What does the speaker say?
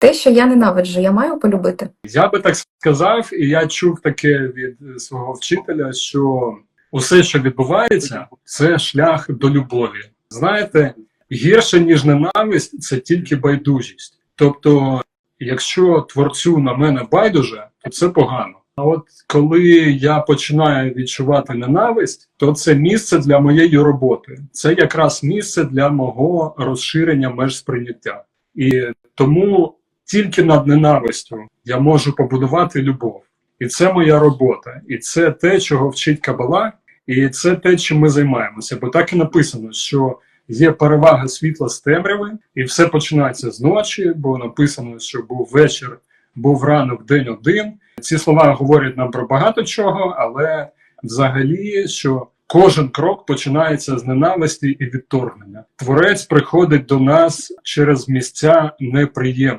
Те, що я ненавиджу, я маю полюбити. Я би так сказав, і я чув таке від свого вчителя, що усе, що відбувається, це шлях до любові. Знаєте, гірше ніж ненависть, це тільки байдужість. Тобто, якщо творцю на мене байдуже, то це погано. А от коли я починаю відчувати ненависть, то це місце для моєї роботи. Це якраз місце для мого розширення меж сприйняття. І тому тільки над ненавистю я можу побудувати любов. І це моя робота. І це те, чого вчить Кабала, і це те, чим ми займаємося. Бо так і написано, що є перевага світла з темряви, і все починається з ночі, бо написано, що був вечір, був ранок, день один. Ці слова говорять нам про багато чого, але взагалі, що кожен крок починається з ненависті і відторгнення. Творець приходить до нас через місця неприємні.